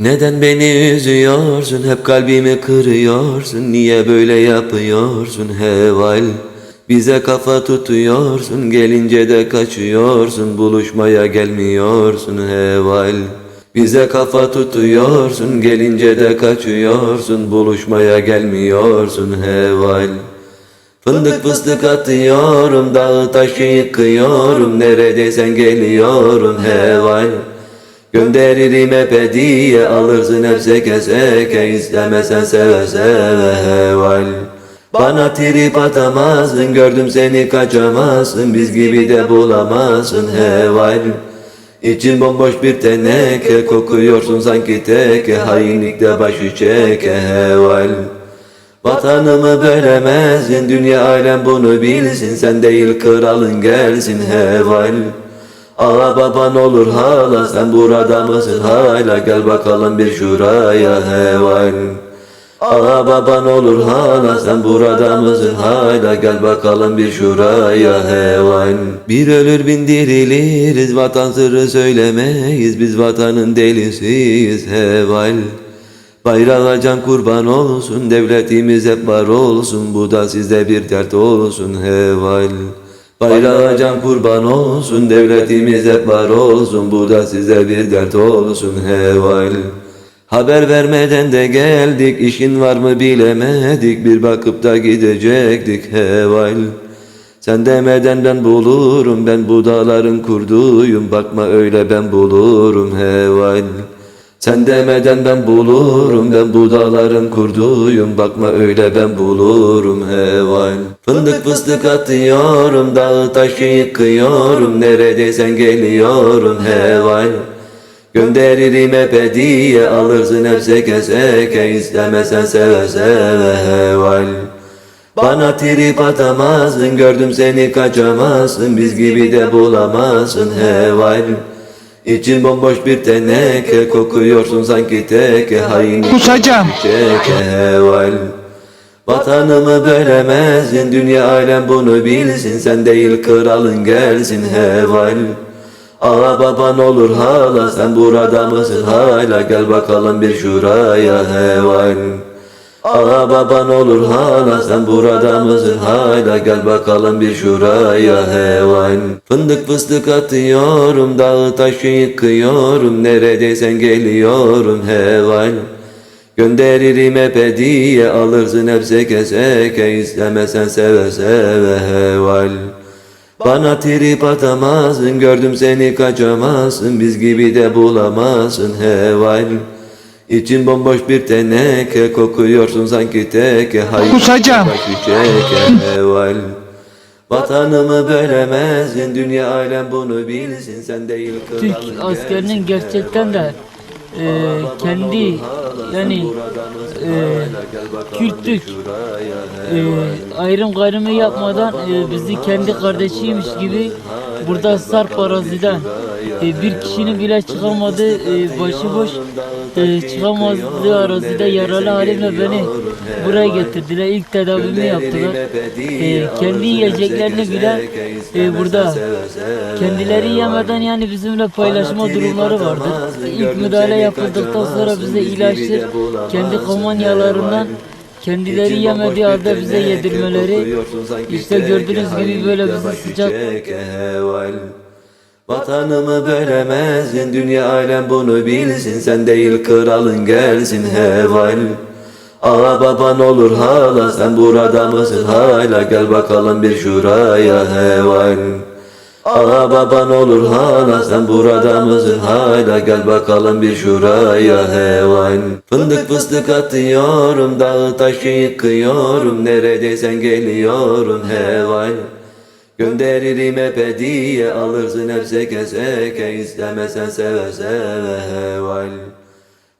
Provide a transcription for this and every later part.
Neden beni üzüyorsun? Hep kalbimi kırıyorsun. Niye böyle yapıyorsun? Heval. Bize kafa tutuyorsun. Gelince de kaçıyorsun. Buluşmaya gelmiyorsun. Heval. Bize kafa tutuyorsun. Gelince de kaçıyorsun. Buluşmaya gelmiyorsun. Heval. Fındık fıstık atıyorum. Dağı taşı yıkıyorum. Neredeysen geliyorum heval Gönderirim hep hediye alırsın hep seke seke istemesen seve seve heval. Bana trip atamazdın gördüm seni kaçamazsın biz gibi de bulamazsın heval. İçin bomboş bir teneke kokuyorsun sanki teke hainlikte başı çeke heval. Vatanımı bölemezsin dünya alem bunu bilsin sen değil kralın gelsin heval Ağa baban olur hala sen burada mısın hala? Gel bakalım bir şuraya heval. Ağa baban olur hala sen burada mısın hala? Gel bakalım bir şuraya heval. Bir ölür bin diriliriz vatan sırrı söylemeyiz. Biz vatanın delisiyiz heval. Bayrağa can kurban olsun devletimiz hep var olsun. Bu da sizde bir dert olsun heval Bayrağa can kurban olsun devletimiz hep var olsun bu da size bir dert olsun heval Haber vermeden de geldik işin var mı bilemedik bir bakıp da gidecektik heval sen demeden ben bulurum ben bu dağların kurduyum bakma öyle ben bulurum heval sen demeden ben bulurum ben bu dağların kurduyum bakma öyle ben bulurum heval. Fındık fıstık atıyorum dağı taşı yıkıyorum. Neredeysen geliyorum heval. Gönderirim hep alırsın hep seke istemesen seve seve heval. Bana trip atamazdın gördüm seni kaçamazsın biz gibi de bulamazsın heval İçin bomboş bir teneke kokuyorsun sanki teke. Hain Kusacağım. çeke heval Vatanımı bölemezsin dünya alem bunu bilsin. Sen değil kralın gelsin heval. Ağa baban olur hala sen burada mısın hala? Gel bakalım bir şuraya heval Ağa baban olur hala sen burada mısın hala gel bakalım bir şuraya heval Fındık fıstık atıyorum dağı taşı yıkıyorum. Neredeysen geliyorum heval Gönderirim hep alırsın hep seke seke. İstemesen seve seve heval. Bana trip atamazdın gördüm seni kaçamazsın. Biz gibi de bulamazsın heval İçin bomboş bir teneke kokuyorsun sanki teke. Hayır Kusacağım. çeke Vatanımı bölemezsin dünya alem bunu bilsin. Sen değil kralın Türk askerinin gerçekten de e, kendi yani e, Kürtlük e, ayrım gayrımı yapmadan e, bizi kendi kardeşiymiş gibi burada Sarp araziden e, bir kişinin bile çıkamadığı e, başıboş e, çıkamadığı arazide yaralı halimle beni buraya getirdiler. İlk tedavimi yaptılar. E, kendi yiyeceklerini bile e, burada kendileri yemeden yani bizimle paylaşma durumları vardır. İlk müdahale yapıldıktan sonra bize ilaçtır kendi komanyalarından kendileri yemediği halde bize yedirmeleri işte gördüğünüz gibi böyle bizi sıcak Vatanımı bölemezsin dünya alem bunu bilsin. Sen değil kralın gelsin heval. Ağa baban olur hala sen burada mısın hala? Gel bakalım bir şuraya heval. Ağa baban olur hala sen burada mısın hala? Gel bakalım bir şuraya heval. Fındık fıstık atıyorum dağı taşı yıkıyorum. Neredeysen geliyorum heval Gönderirim hep hediye alırsın hep seke istemesen seve seve heval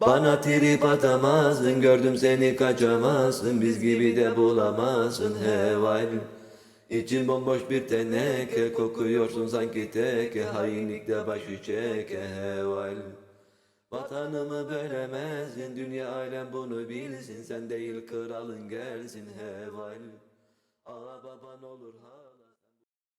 Bana trip atamazdın gördüm seni kaçamazsın biz gibi de bulamazsın heval. İçin bomboş bir teneke kokuyorsun sanki teke hainlikte başı çeke heval. Vatanımı bölemezsin dünya alem bunu bilsin sen değil kralın gelsin heval. Ağa baban olur ha